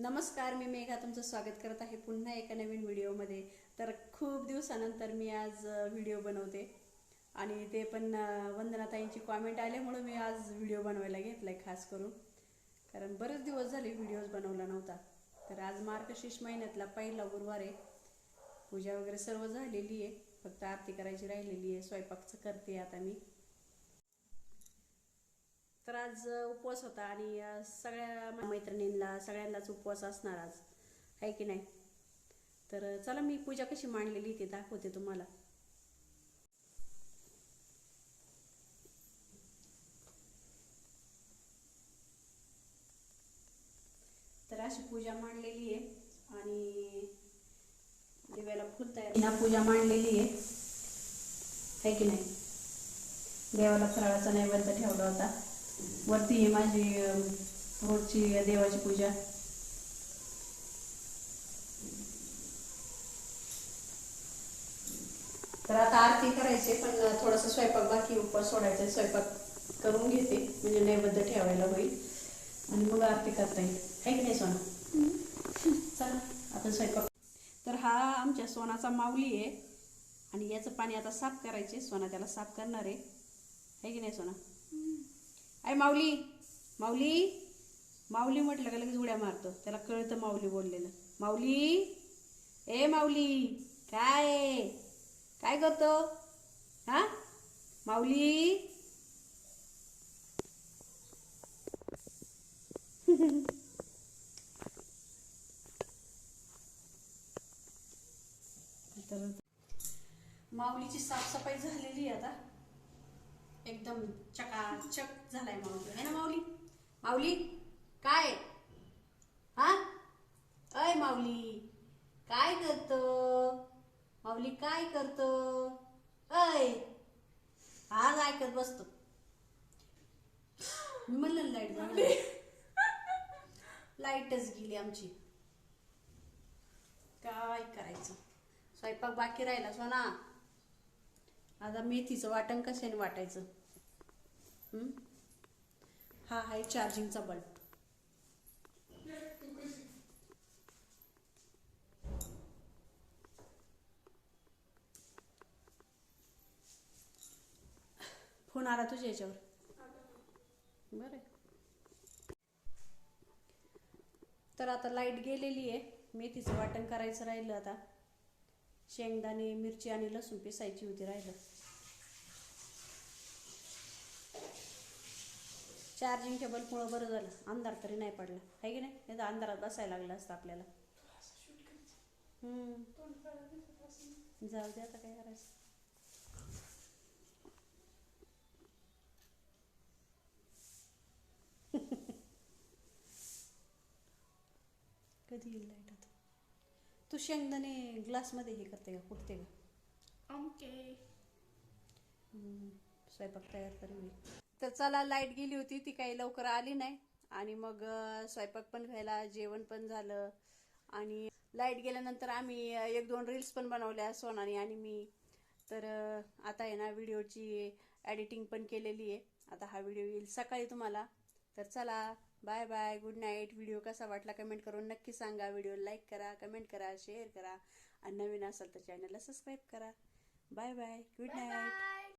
नमस्कार मी मेघा तुमचं स्वागत करत आहे पुन्हा एका नवीन व्हिडिओमध्ये. तर खूप दिवसानंतर मी आज व्हिडिओ बनवते. आणि ते पण वंदनाताईंची कॉमेंट आल्यामुळं मी आज व्हिडिओ बनवायला घेतलाय खास करून. कारण बरेच दिवस झाले व्हिडिओज बनवला नव्हता. तर आज मार्गशीर्ष महिन्यातला पहिला गुरुवार आहे. पूजा वगैरे सर्व झालेली आहे. फक्त आरती करायची राहिलेली आहे. स्वयंपाकचं करते आता मी. तर आज उपवास होता आणि सगळ्या मैत्रिणींना सगळ्यांनाच उपवास असणार आज. आहे की नाही? तर चला मी पूजा कशी मांडलेली ती दाखवते तुम्हाला. तर अशी पूजा मांडलेली आहे आणि देवाला फुल तयार पूजा मांडलेली आहे. आहे की नाही? देवाला फराळाचा नैवेद्य ठेवला होता. वरती माझी रोजची देवाची पूजा. तर आता आरती करायची पण थोडंसं स्वयंपाक बाकी उपवास सोडायचा स्वयंपाक करून घेते म्हणजे नैवेद्य ठेवायला होईल. आणि मग आरती करता येईल. आहे की नाही सोना? चला आता स्वयंपाक. तर हा आमच्या सोनाचा माऊली आहे. आणि याचं पाणी आता साफ करायचे सोना त्याला साफ करणार आहे. आहे की नाही सोना? आय माऊली माऊली माऊली म्हटलं का लगेच उड्या मारतो? त्याला कळतं माऊली बोललेलं. माऊली ए माऊली काय काय करतो? हा? माऊली? तर माऊलीची साफसफाई झालेली आहे आता. एकदम चकाचक झालाय माऊली. आहे ना माऊली? माऊली काय? हा? अय माऊली काय करत? माऊली काय करत? अय आज ऐकत बसतो? मी म्हणलं लाइट जाणार लाईटच गेली आमची. काय करायचं? स्वयंपाक बाकी राहिला सोना. आता मेथीचं वाटण कशाने वाटायचं? हा? आहे चार्जिंगचा बल्ब. फोन आला तुझ्या याच्यावर? बरं तर आता लाइट गेलेली आहे. मेथीचं वाटण करायचं राहिलं आता. शेंगदाणे मिरची आणि लसूण पिसायची होती राहिलं. चार्जिंगच्या मुळं बरं झालं. अंधार तरी नाही पडला. आहे की नाही? नाही तर अंधारात बसायला लागलं असतं आपल्याला. जाऊ दे आता काय करायचं. कधी येईल लाइट तू शेंगदाणे ग्लासमध्ये हे करते का? कुठते का? ओके स्वयंपाक तयार करू तर चला लाइट गेली होती ती काही लवकर आली नाही. आणि मग स्वयंपाक पण व्हायला जेवण पण झालं. आणि लाइट गेल्यानंतर आम्ही एक दोन रील्स पण बनवल्या सोनाने आणि मी. तर आता आहे ना व्हिडिओची एडिटिंग पण केलेली आहे. आता हा व्हिडिओ येईल सकाळी तुम्हाला. तर चला bye bye good night video कसा वाटला कमेंट करून नक्की सांगा. व्हिडिओ लाईक करा कमेंट करा शेअर करा. आणि नवीन असाल तर चॅनलला सबस्क्राईब करा. Bye bye good night